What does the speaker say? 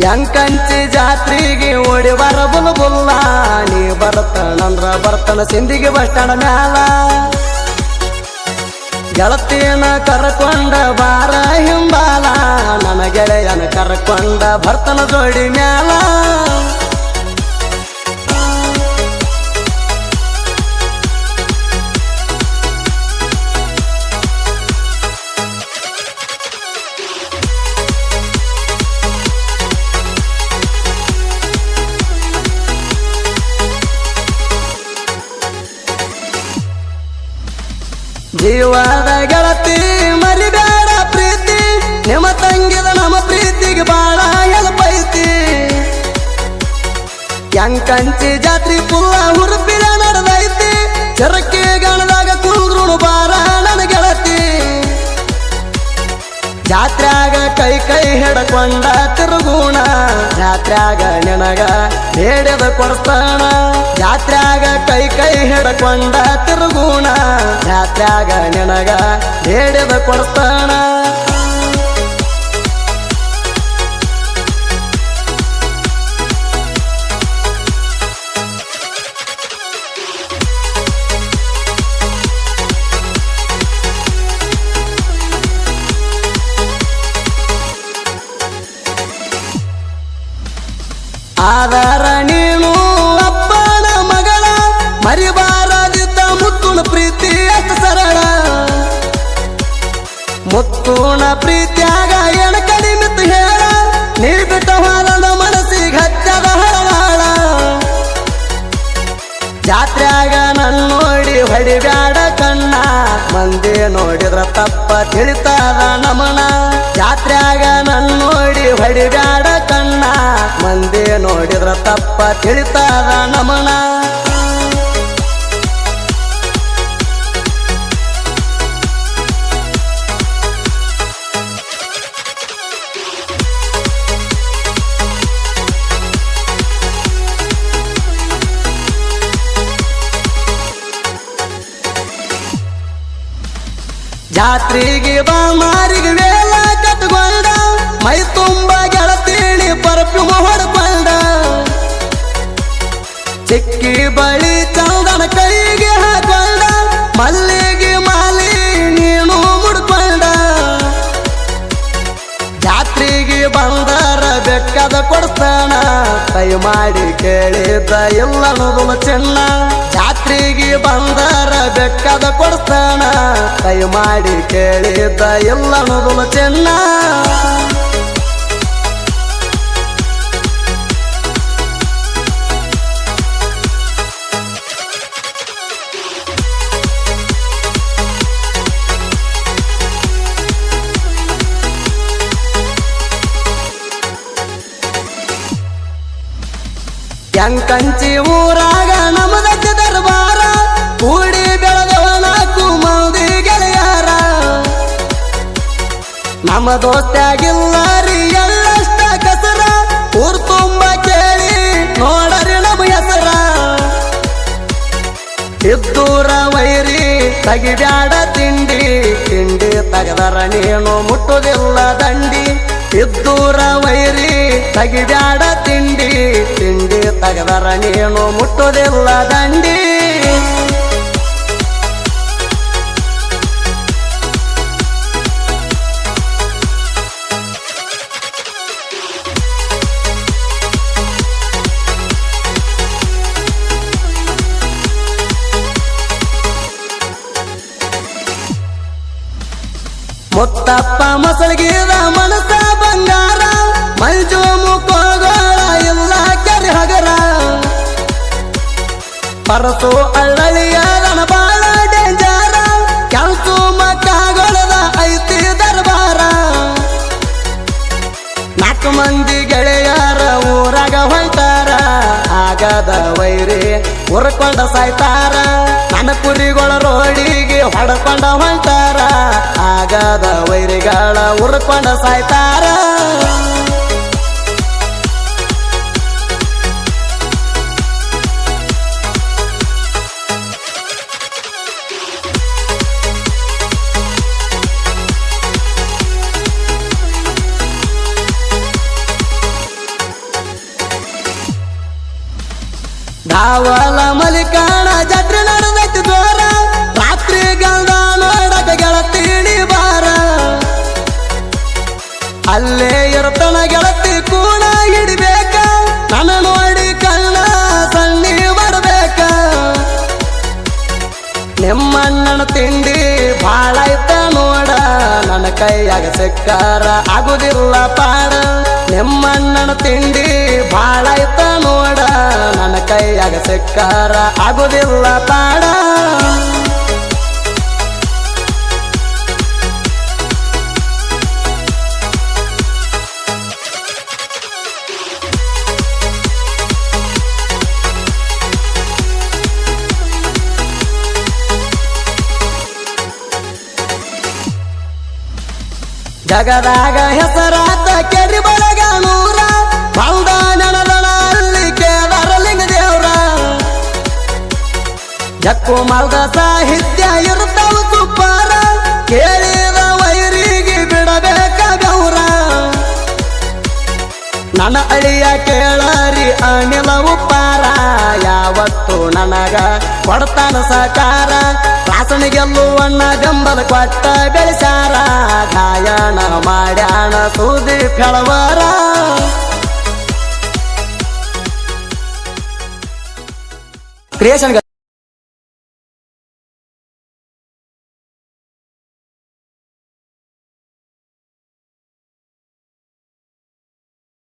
ಯಂಕಂಚಿ ಜಾತ್ರೆಗೆ ಓಡಿ ಬರ ಬುಲ್ ಬುಲ್ಲ. ನೀ ಬರ್ತನಂದ್ರ ಬರ್ತನ ಸಿಂದಿಗೆ ಬಸ್ಟಾಂಡ್ ಮ್ಯಾಲ. ಗೆಳತಿಯನ ಕರ್ಕೊಂಡ ಬಾರ ಹಿಂಬಾಲ. ನನ್ನ ಗೆಳೆಯನ ಕರ್ಕೊಂಡ ಬರ್ತನ ಜೋಡಿ ಮ್ಯಾಲ. ಜೀವದ ಗೆಳತಿ, ಮರಿಬೇಡ ಪ್ರೀತಿ. ನಿಮ್ಮ ತಂಗಿದ ನಮ್ಮ ಪ್ರೀತಿಗೆ ಬಾಳ ಎಲ್ಪೈತಿ ಯಂಕಂಚಿ ಜಾತ್ರಿ ಪುಲ್ಲ ಹುರುಪಿನ ನಡೆದೈತಿ. ಚರಕ್ಕೆ ಗಣದಾಗ ಕುಂದ್ರುಣು ಬಾರ ನನ್ನ ಗೆಳತಿ. ಜಾತ್ರ್ಯಾಗ ಕೈ ಕೈ ಹಿಡ್ಕೊಂಡ ತಿರುಗುಣ. ಜಾತ್ರ್ಯಾಗ ನಿನಗ ಬೇಡದ ಕೊಡ್ತಾಣ. ಜಾತ್ರ್ಯಾಗ ಕೈ ಕೈ ಹಿಡ್ಕೊಂಡ ತಿರುಗುಣ. ಜಾತ್ರಾಗ ನಿನಗ ಹೇಳಿದ ಅಪ್ಪನ ಮಗಳ ಮರಿಬಾರದಿದ್ದ ಮುತ್ತುಣ ಪ್ರೀತಿ ಎಷ್ಟು ಸರಳ. ಮುತ್ತುಣ ಪ್ರೀತಿಯಾಗ ಎಣ ಕಡಿಮಿತ್ತು ಹೇಳ. ನೀ ಬಿಟ್ಟ ಹೊಲದ ಮನಸ್ಸಿಗೆ ಹಚ್ಚದ ಹಳವಾಳ ಜಾತ್ರೆಯಾಗ ನನ್ನ ನೋಡಿ ಹೊಡಿಬ್ಯಾಡ ಕಣ್ಣ. ಮಂದಿ ನೋಡಿದ್ರ ತಪ್ಪ ತಿಳಿತದ ನಮನ. ಜಾತ್ರೆಯಾಗ ನನ್ನ ನೋಡಿ ಹೊಡಿಬ್ಯಾಡ ಕಣ್ಣ. ಮಂದಿ ನೋಡಿದ್ರ ತಪ್ಪ ತಿಳಿತದ ನಮನ. ಜಾತ್ರೆಗೆ ಬಾ ಮಾರಿಗೆ ವೇಲ ಕಟ್ಕೊಂಡ ಮೈ ತುಂಬ ಗೆಳತೀನಿ ಪರ್ಫ್ಯೂಮ್ ಹೊಡ್ಕೊಂಡ. ಚಿಕ್ಕಿ ಬಳಿ ಚಂದನ ಕೈಗೆ ಹಾಕೊಂಡ, ಮಲ್ಲಿಗೆ ಮಾಲಿ ನೀನು ಮುಡ್ಕೊಂಡ. ಜಾತ್ರೆಗೆ ಬಂದರ ಬೆಕ್ಕದ ಕೊಡ್ತಾನ ಕೈ ಮಾಡಿ ಕೇಳಿದ್ದ ಎಲ್ಲ ಚೆನ್ನ. ಜಾತ್ರೆಗೆ ಬಂದಾರ ಬೆಕ್ಕದ ಕೊಡ್ತಾನ ಕೈ ಮಾಡಿ ಕೇಳಿದ್ದ ಎಲ್ಲ ಅನ್ನೋದು ಚೆನ್ನ. ಕಂಚಿ ಊರಾಗ ನಮ್ಮ ದೋಸ್ತಾಗಿಲ್ಲ ರೀ, ಎಲ್ಲಷ್ಟ ಕಸರ? ಊರ್ ತುಂಬ ಕೇಳಿ ನೋಡರಿ ನಮ್ಮ ಹೆಸರ. ಇದ್ದೂರ ವೈರಿ, ತಗಿಬ್ಯಾಡ ತಿಂಡಿ. ತಿಂಡಿ ತಗದರ ನೀನು ಮುಟ್ಟುದಿಲ್ಲ ದಂಡಿ. ಇದ್ದೂರ ವೈರಿ, ತಗಿಬ್ಯಾಡ ತಿಂಡಿ. ತಿಂಡಿ ತಗದರ ನೀನು ಮುಟ್ಟುದಿಲ್ಲ ದಂಡಿ. ಮುತ್ತಪ್ಪ ಮೊಸಳಿಗೆ ಮನಸ ಬಂಗಾರ. ಮಂಜು ಮುಖಗಳ ಎಲ್ಲ ಕೆರೆ ಹಗರ. ಪರಸು ಅಳ್ಳಳಿಯರನ ಆಗದ ವೈರಿ. ಉರ್ಕೊಂಡ ಸಾಯ್ತಾರ. ನನ್ನ ಕುರಿಗಳ ರೋಡಿಗೆ ಹೊಡ್ಕೊಂಡ ಹೊಂಟಾರ. ಆಗದ ವೈರಿಗಳ ಉರ್ಕೊಂಡ ಸಾಯ್ತಾರ. ಕಾವಲ ಮಲಿಕಾಣ, ಜಾತ್ರೆ ನಡೆದೈತಿ ದೂರ ರಾತ್ರಿ ಗಂಗ ನೋಡಕ ಗೆಳತೀನಿ ಬಾರ. ಅಲ್ಲೇ ಇರತನ ಗೆಳತಿ ಕೂಡ ಇಡಬೇಕ ನನ್ನ ನೋಡಿ ಕಣ್ಣ ಸಣ್ಣಿ ಬರಬೇಕ. ನಿಮ್ಮಣ್ಣನ ತಿಂಡಿ ಬಾಳ ನನ್ನ ಕೈಯಾಗ ಸಿಕ್ಕಾರ ಆಗುದಿಲ್ಲ ಪಾಡ. ನಿಮ್ಮಣ್ಣನ ತಿಂಡಿ ಬಾಳ ಇತ್ತ ನೋಡ. ನನ್ನ ಕೈಯಾಗ ಸಿಕ್ಕಾರ ಆಗುದಿಲ್ಲ ಪಾಡ. ಜಗದಾಗ ಹೆಸರಾತ ಕೆರಿ ಬಳಗ ನೂರ. ಬಂದ ನೆನದಣ ಕೇವರಲಿಂಗ ದೇವ್ರ. ಜಕ್ಕು ಮಲ್ದ ಸಾಹಿತ್ಯ ಇರ್ತಾವ ತುಪ್ಪಾರ ಕೇಳಿದ ವೈರಿಗೆ ಬಿಡಬೇಕ ಗೌರ. ನನ್ನ ಅಳಿಯ ಕೇಳರಿ ಅನಿಲ ಉಪ್ಪಾರ. ಯಾವತ್ತು ನನಗ ಕೊಡ್ತಾನ ಸಕಾರ ರಾಸಣಿಗೆಲ್ಲುವಣ್ಣ ಬೆಂಬಲ ಕೊಟ್ಟ ಬೆಳೆಸಾರ ಗಾಯಣ ಮಾಡ್ಯಾಣ ಸೂದಿ ಫೆಳವರ ಕ್ರಿಯೇಷನ್